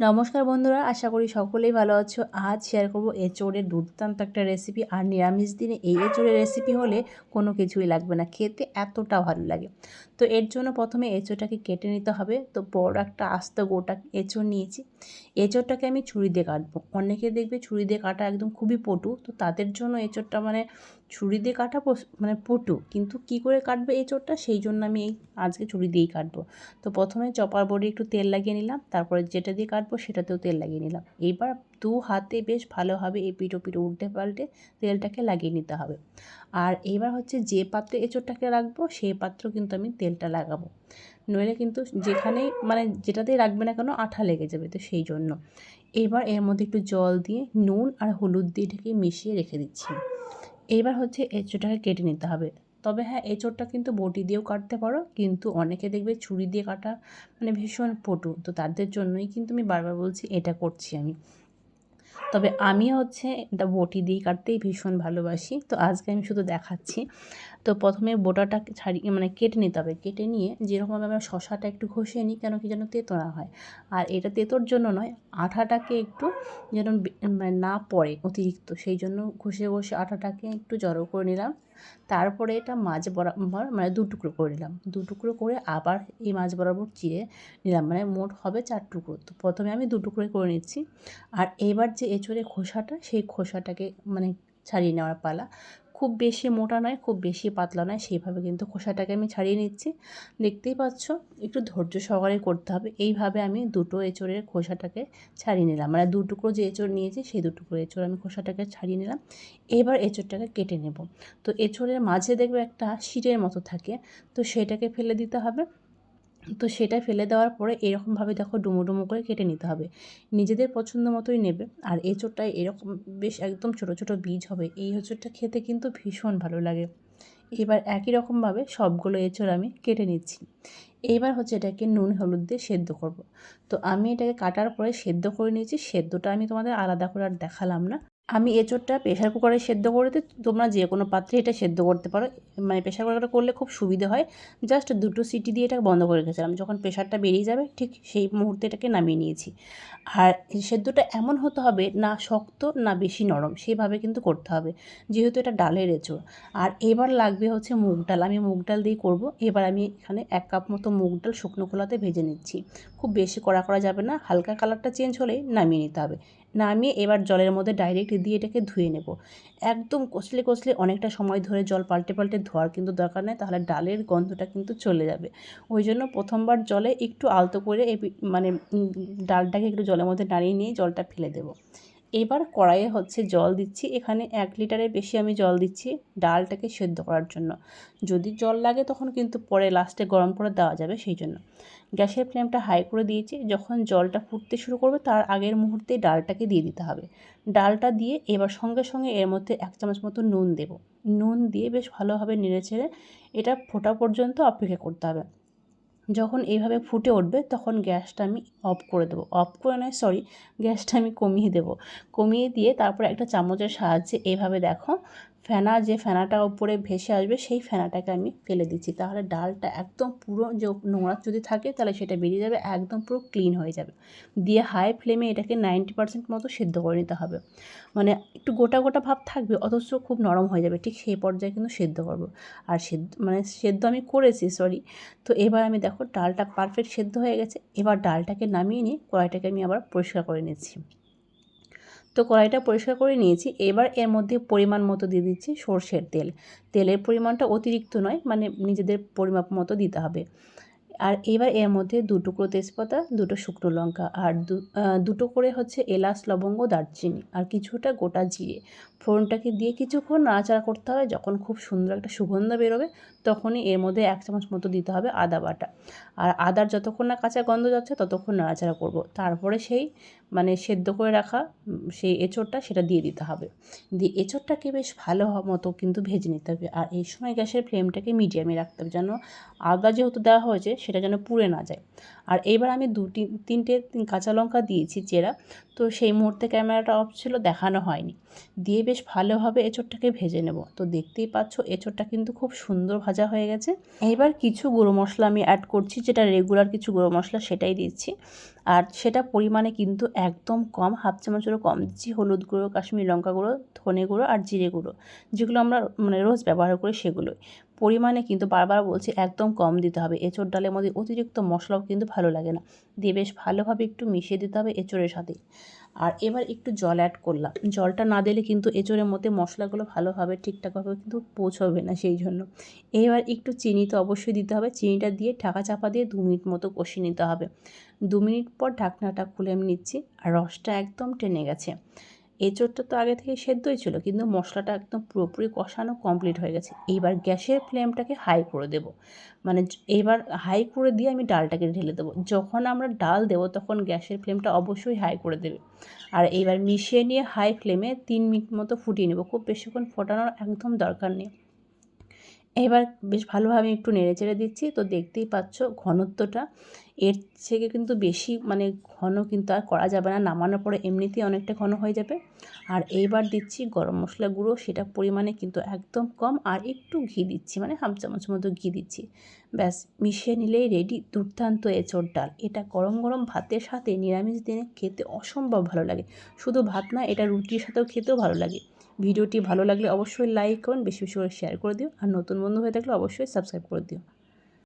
নমস্কার বন্ধুরা, আশা করি সকলেই ভালো আছো। আজ শেয়ার করব এঁচোড়ের দুর্দান্ত একটা রেসিপি আর নিরামিষ দিনে এই এঁচোড়ের রেসিপি হলে কোনো কিছুই লাগবে না, খেতে এতটা ভালো লাগে। তো এর জন্য প্রথমে এঁচোড়টাকে কেটে নিতে হবে। তো বড় একটা আস্ত গোটা এঁচোড় নিয়েছি। এঁচোড়টাকে আমি ছুরি দিয়ে কাটবো। অনেকে দেখবে ছুরি দিয়ে কাটা একদম খুবই পটু। তো তাদের জন্য এঁচোড়টা মানে ছুরি দিয়ে কাটা মানে পটু, কিন্তু কি করে কাটবে এঁচোড়টা সেই জন্য আমি এই আজকে ছুরি দিয়েই কাটবো। তো প্রথমে চপার বোর্ডে একটু তেল লাগিয়ে নিলাম, তারপরে যেটা দিয়ে কাটবো সেটাতেও তেল লাগিয়ে নিলাম। এইবার দু হাতে বেশ ভালোভাবে এই পিঠো পিঠো উল্টে পাল্টে তেলটাকে লাগিয়ে নিতে হবে। আর এবার হচ্ছে যে পাত্রে এঁচোড়টাকে রাখব, সেই পাত্র কিন্তু আমি তেলটা লাগাবো। নইলে কিন্তু যেখানেই মানে যেটাতেই রাখবে না কেন, আঠা লেগে যাবে, তো সেই জন্য। এবার এর মধ্যে একটু জল দিয়ে নুন আর হলুদ দিয়ে ঢেকে মিশিয়ে রেখে দিচ্ছি। এইবার হচ্ছে এঁচোটাকে কেটে নিতে হবে। তবে হ্যাঁ এঁচোড়টা কিন্তু বটি দিয়েও কাটতে পারো, কিন্তু অনেকে দেখবে ছুরি দিয়ে কাটা মানে ভীষণ পটু। তো তাদের জন্যই কিন্তু আমি বারবার বলছি, এটা করছি আমি। তবে আমি হচ্ছে এটা বটি দিয়ে কাটতেই ভীষণ ভালোবাসি। তো আজকে আমি শুধু দেখাচ্ছি। তো প্রথমে বোটাটা ছাড়িয়ে মানে কেটে নিতে হবে। কেটে নিয়ে যেরকমভাবে আমরা শশাটা একটু ঘষিয়ে নিই, কেন কি যেন তেতো না হয়। আর এটা তেতোর জন্য নয়, আঠাটাকে একটু যেন মানে না পড়ে অতিরিক্ত। সেই জন্য ঘষে ঘষে আঠাটাকে একটু জড়ো করে নিলাম। তারপরে এটা মাছ বরাবর মানে দু টুকরো করে নিলাম। দু টুকরো করে আবার এই মাছ বরাবর চিড়ে নিলাম। মানে মোট হবে চার টুকরো। তো প্রথমে আমি দু টুকরো করে নিচ্ছি। আর এবার যে এঁচড়ে খোসাটা, সেই খোসাটাকে মানে ছাড়িয়ে নেওয়ার পালা। খুব বেশি মোটা নয়, খুব বেশি পাতলা নয়, সেইভাবে কিন্তু খোসাটাকে আমি ছাড়িয়ে নিচ্ছি। দেখতেই পাচ্ছ, একটু ধৈর্য সহকারে করতে হবে। এইভাবে আমি দুটো এঁচড়ের খোসাটাকে ছাড়িয়ে নিলাম। মানে দু টুকরো যে এঁচড় নিয়েছি, সেই দু টুকরো এঁচড় আমি খোসাটাকে ছাড়িয়ে নিলাম। এবার এঁচড়টাকে কেটে নেব। তো এঁচড়ের মাঝে দেখবে একটা শিরের মতো থাকে, তো সেটাকে ফেলে দিতে হবে। তো সেটা ফেলে দেওয়ার পরে এরকমভাবে দেখো ডুমো ডুমো করে কেটে নিতে হবে। নিজেদের পছন্দ মতোই নেবে। আর এঁচোড়টায় এরকম বেশ একদম ছোট ছোট বীজ হবে। এই এঁচোড়টা খেতে কিন্তু ভীষণ ভালো লাগে। এবার একই রকমভাবে সবগুলো এঁচোড় আমি কেটে নিচ্ছি। এইবার হচ্ছে এটাকে নুন, হলুদ দিয়ে সেদ্ধ করব। তো আমি এটাকে কাটার পরে সেদ্ধ করে নিয়েছি। সেদ্ধটা আমি তোমাদের আলাদা করে আর দেখালাম না। আমি এঁচোড়টা প্রেশার কুকারে সেদ্ধ করে দিই। তোমরা যে কোনো পাত্রে এটা সেদ্ধ করতে পারো। মানে প্রেশার কুকারে করলে খুব সুবিধে হয়। জাস্ট দুটো সিটি দিয়ে এটা বন্ধ করে রেখেছিলাম। যখন প্রেশারটা বেরিয়ে যাবে, ঠিক সেই মুহূর্তে এটাকে নামিয়ে নিয়েছি। আর সেদ্ধটা এমন হতে হবে, না শক্ত, না বেশি নরম সেইভাবে কিন্তু করতে হবে। যেহেতু এটা ডালের এঁচোড়। আর এবার লাগবে হচ্ছে মুগ ডাল। আমি মুগ ডাল দিয়ে করব। এবার আমি এখানে এক কাপ মতো মুগ ডাল শুকনো খোলাতে ভেজে নিচ্ছি। খুব বেশি কড়া করা যাবে না। হালকা কালারটা চেঞ্জ হলেই নামিয়ে নিতে হবে। নামিয়ে এবার জলের মধ্যে ডাইরেক্ট দিয়ে এটাকে ধুয়ে নেব। একদম কষলে কষলে অনেকটা সময় ধরে জল পাল্টে পাল্টে ধোয়ার কিন্তু দরকার নেই, তাহলে ডালের গন্ধটা কিন্তু চলে যাবে। ওই জন্য প্রথমবার জলে একটু আলতো করে মানে ডালটাকে একটু জলের মধ্যে নাড়িয়ে নিয়ে জলটা ফেলে দেবো। এবার কড়াইয়ে হচ্ছে জল দিচ্ছি। এখানে এক লিটারের বেশি আমি জল দিচ্ছি ডালটাকে সেদ্ধ করার জন্য। যদি জল লাগে তখন কিন্তু পরে লাস্টে গরম করে দেওয়া যাবে সেই জন্য। গ্যাসের ফ্লেমটা হাই করে দিয়েছি। যখন জলটা ফুটতে শুরু করবে তার আগের মুহূর্তে ডালটাকে দিয়ে দিতে হবে। ডালটা দিয়ে এবার সঙ্গে সঙ্গে এর মধ্যে এক চামচ মতো নুন দেব। নুন দিয়ে বেশ ভালোভাবে নেড়ে ছেড়ে এটা ফোটা পর্যন্ত অপেক্ষা করতে হবে। যখন এইভাবে ফুটে উঠবে, তখন গ্যাসটা আমি অফ করে দেবো। অফ করে নয়, সরি, গ্যাসটা আমি কমিয়ে দেবো। কমিয়ে দিয়ে তারপর একটা চামচের সাহায্যে এভাবে দেখো ফেনা, যে ফেনাটা উপরে ভেসে আসবে, সেই ফেনাটাকে আমি ফেলে দিচ্ছি। তাহলে ডালটা একদম পুরো যে নোংরা যদি থাকে, তাহলে সেটা বেরিয়ে যাবে, একদম পুরো ক্লিন হয়ে যাবে। দিয়ে হাই ফ্লেমে এটাকে নাইনটি পার্সেন্ট মতো সেদ্ধ করে নিতে হবে। মানে একটু গোটা গোটা ভাব থাকবে, অথচ খুব নরম হয়ে যাবে, ঠিক সেই পর্যায়ে কিন্তু সেদ্ধ করব। আর সেদ্ধ মানে সেদ্ধ আমি করেছি সরি তো এবার আমি দেখো, ডালটা পারফেক্ট সেদ্ধ হয়ে গেছে, এবার ডালটাকে নামিয়ে নিয়ে কড়াইটাকে আমি আবার পরিষ্কার করে নিচ্ছি। তো কড়াইটা পরিষ্কার করে নিয়েছি। এবার এর মধ্যে পরিমাণ মতো দিয়ে দিচ্ছি সর্ষের তেল। তেলের পরিমাণটা অতিরিক্ত নয় মানে নিজেদের পরিমাপ মতো দিতে হবে। আর এবার এর মধ্যে দু টুকরো তেজপাতা, দুটো শুকনো লঙ্কা আর দুটো করে হচ্ছে এলাচ, লবঙ্গ, দারচিনি আর কিছুটা গোটা জিরে। ফোড়নটাকে দিয়ে কিছুক্ষণ নাড়াচাড়া করতে হবে। যখন খুব সুন্দর একটা সুগন্ধ বেরোবে, তখনই এর মধ্যে এক চামচ মতো দিতে হবে আদা বাটা। আর আদার যতক্ষণ না কাঁচা গন্ধ যাচ্ছে, ততক্ষণ নাড়াচাড়া করব। তারপরে সেই মানে সেদ্ধ করে রাখা সেই এঁচড়টা সেটা দিয়ে দিতে হবে। দিয়ে এঁচড়টাকে বেশ ভালো মতো কিন্তু ভেজে নিতে হবে। আর এই সময় গ্যাসের ফ্লেমটাকে মিডিয়ামে রাখতে হবে যেন আদা যেহেতু দেওয়া হয়েছে সেটা যেন পুড়ে না যায়। আর এইবার আমি দুটি, তিনটে কাঁচা লঙ্কা দিয়েছি চেরা। তো সেই মুহূর্তে ক্যামেরাটা অফ ছিল, দেখানো হয়নি। দিয়ে বেশ ভালোভাবে এঁচোড়টাকে ভেজে নেব। তো দেখতেই পাচ্ছ, এঁচোড়টা কিন্তু খুব সুন্দর ভাজা হয়ে গেছে। এইবার কিছু গুঁড়ো মশলা আমি অ্যাড করছি, যেটা রেগুলার কিছু গুঁড়ো মশলা সেটাই দিচ্ছি। আর সেটা পরিমাণে কিন্তু একদম কম, হাফ চামচেরও কম দিচ্ছি। হলুদ গুঁড়ো, কাশ্মীরি লঙ্কা গুঁড়ো, ধনে গুঁড়ো আর জিরে গুঁড়ো, যেগুলো আমরা মানে রোজ ব্যবহার করি সেগুলোই। পরিমাণে কিন্তু বারবার বলছি একদম কম দিতে হবে। এঁচোড় ডালের মধ্যে অতিরিক্ত মশলাও কিন্তু ভালো লাগে না। দিয়ে বেশ ভালোভাবে একটু মিশিয়ে দিতে হবে এঁচোড়ের সাথে। আর এবার একটু জল অ্যাড করলাম। জলটা না দিলে কিন্তু এঁচোড়ের মধ্যে মশলাগুলো ভালোভাবে ঠিকঠাকভাবে কিন্তু পৌঁছবে না সেই জন্য। এবার একটু চিনি তো অবশ্যই দিতে হবে। চিনিটা দিয়ে ঢাকা চাপা দিয়ে দু মিনিট মতো কষিয়ে নিতে হবে। দু মিনিট পর ঢাকনাটা খুলে আমি নিচ্ছি। আর রসটা একদম টেনে গেছে। এঁচোড়টা তো আগে থেকে সেদ্ধই ছিল, কিন্তু মশলাটা একদম পুরোপুরি কষানো কমপ্লিট হয়ে গেছে। এইবার গ্যাসের ফ্লেমটাকে হাই করে দেব। মানে এইবার হাই করে দিয়ে আমি ডালটাকে ঢেলে দেবো। যখন আমরা ডাল দেবো, তখন গ্যাসের ফ্লেমটা অবশ্যই হাই করে দেবে। আর এইবার মিশিয়ে নিয়ে হাই ফ্লেমে তিন মিনিট মতো ফুটিয়ে নেব। খুব বেশিক্ষণ ফোটানোর একদম দরকার নেই। এবার বেশ ভালোভাবে একটু নেড়ে চেড়ে দিচ্ছি। তো দেখতেই পাচ্ছ ঘনত্বটা। এর থেকে কিন্তু বেশি মানে ঘন কিন্তু আর করা যাবে না। নামানোর পরে এমনিতেই অনেকটা ঘন হয়ে যাবে। আর এইবার দিচ্ছি গরম মশলা গুঁড়ো। সেটা পরিমাণে কিন্তু একদম কম আর একটু ঘি দিচ্ছি। মানে হাফ চামচ মতো ঘি দিচ্ছি। ব্যাস, মিশিয়ে নিলেই রেডি দুর্দান্ত এঁচোড় ডাল। এটা গরম গরম ভাতের সাথে নিরামিষ দিনে খেতে অসম্ভব ভালো লাগে। শুধু ভাত না, এটা রুটির সাথেও খেতেও ভালো লাগে। ভিডিওটি ভালো লাগলে অবশ্যই লাইক করুন, বেশি বেশি করে শেয়ার করে দিও। আর নতুন বন্ধু হয়ে থাকলে অবশ্যই সাবস্ক্রাইব করে দিও।